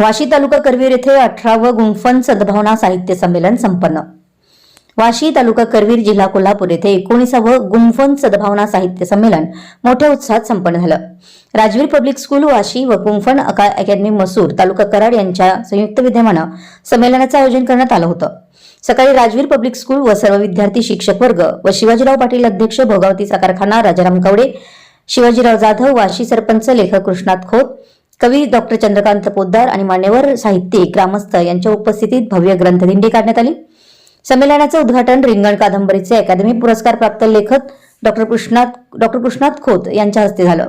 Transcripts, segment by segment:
वाशी तालुका करवीर येथे अठरावं गुंफन सद्भावना साहित्य संमेलन संपन्न. वाशी तालुका करवीर जिल्हा कोल्हापूर येथे एकोणीसावं गुंफन सद्भावना साहित्य संमेलन मोठ्या उत्साहात संपन्न झालं. राजवीर पब्लिक स्कूल वाशी व गुंफन अकॅडमी मसूर तालुका कराड यांच्या संयुक्त विद्यमानं संमेलनाचं आयोजन करण्यात आलं होतं. सकाळी राजवीर पब्लिक स्कूल व सर्व विद्यार्थी शिक्षक वर्ग व शिवाजीराव पाटील अध्यक्ष भोगावतीचा कारखाना राजाराम कवडे शिवाजीराव जाधव वाशी सरपंच लेखक कृष्णात खोत कवी डॉक्टर चंद्रकांत पोद्दार आणि मान्यवर साहित्यिक ग्रामस्थ यांच्या उपस्थितीत भव्य ग्रंथदिंडी काढण्यात आली. संमेलनाचं उद्घाटन रिंगण कादंबरीचे अकादमी पुरस्कार प्राप्त लेखक डॉक्टर कृष्णात डॉक्टर कृष्णात खोत यांच्या हस्ते झालं.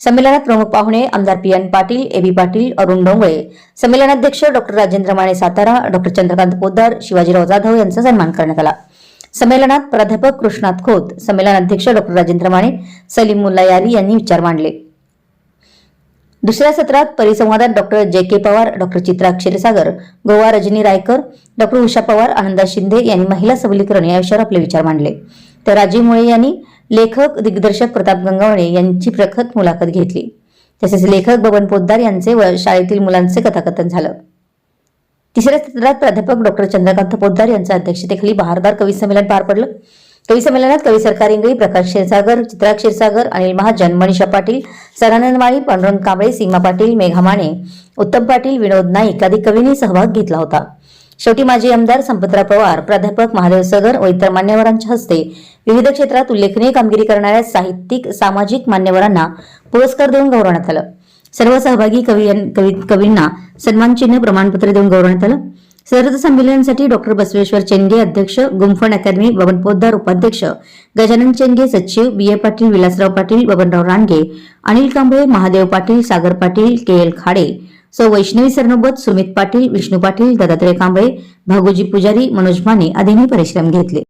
संमेलनात प्रमुख पाहुणे आमदार P N Patil A B Patil Arun Dongale. संमेलनाध्यक्ष डॉक्टर राजेंद्र माने सातारा डॉक्टर चंद्रकांत पोद्दार शिवाजीराव जाधव यांचा सन्मान करण्यात आला. संमेलनात प्राध्यापक कृष्णात खोत संमेलनाध्यक्ष डॉक्टर राजेंद्र माने सलीम मुल्ला यारी यांनी विचार मांडले. दुसऱ्या सत्रात परिसंवादात doctor J K Pawar doctor Chitra Kshirsagar Goa Rajani Raikar doctor Usha Pawar Ananda Shinde यांनी महिला सबलीकरण या विषयावर आपले विचार मांडले. तर राजीव मुळे यांनी लेखक दिग्दर्शक प्रताप गंगावणे यांची प्रखत मुलाखत घेतली. तसेच लेखक बबन पोद्दार यांचे व शाळेतील मुलांचे कथाकथन झालं. तिसऱ्या सत्रात प्राध्यापक डॉक्टर चंद्रकांत पोद्दार यांच्या अध्यक्षतेखाली बहारदार कवी संमेलन पार पडलं. कवी संमेलनात कवी सरकार इंगळी प्रकाश क्षीरसागर चित्रा क्षीरसागर अनिल महाजन मनीषा पाटील सदानंद माळी पांडुरंग कांबळे सीमा पाटील मेघा माने उत्तम पाटील विनोद नाईक आदी कवींनी सहभाग घेतला होता. शेवटी माजी आमदार संपतराव पवार प्राध्यापक महादेव सगर व इतर मान्यवरांच्या हस्ते विविध क्षेत्रात उल्लेखनीय कामगिरी करणाऱ्या साहित्यिक सामाजिक मान्यवरांना पुरस्कार देऊन गौरवण्यात आलं. सर्व सहभागी कवी कवी कवींना सन्मान चिन्ह प्रमाणपत्र देऊन गौरवण्यात आलं. सरद संमेलनासाठी डॉक्टर बसवेश्वर चेंगे अध्यक्ष गुंफण अकॅदमी बबन पोद्दार उपाध्यक्ष गजानन चेंगे सचिव B. A. Patil Vilasrao Patil Babanrao Range Anil Kamble Mahadev Patil Sagar Patil K. L. Khade सौ. वैष्णवी सरनोबत सुमित पाटील विष्णू पाटील दत्तात्रय कांबळे भागोजी पुजारी मनोज माने आदींनी परिश्रम घेतले.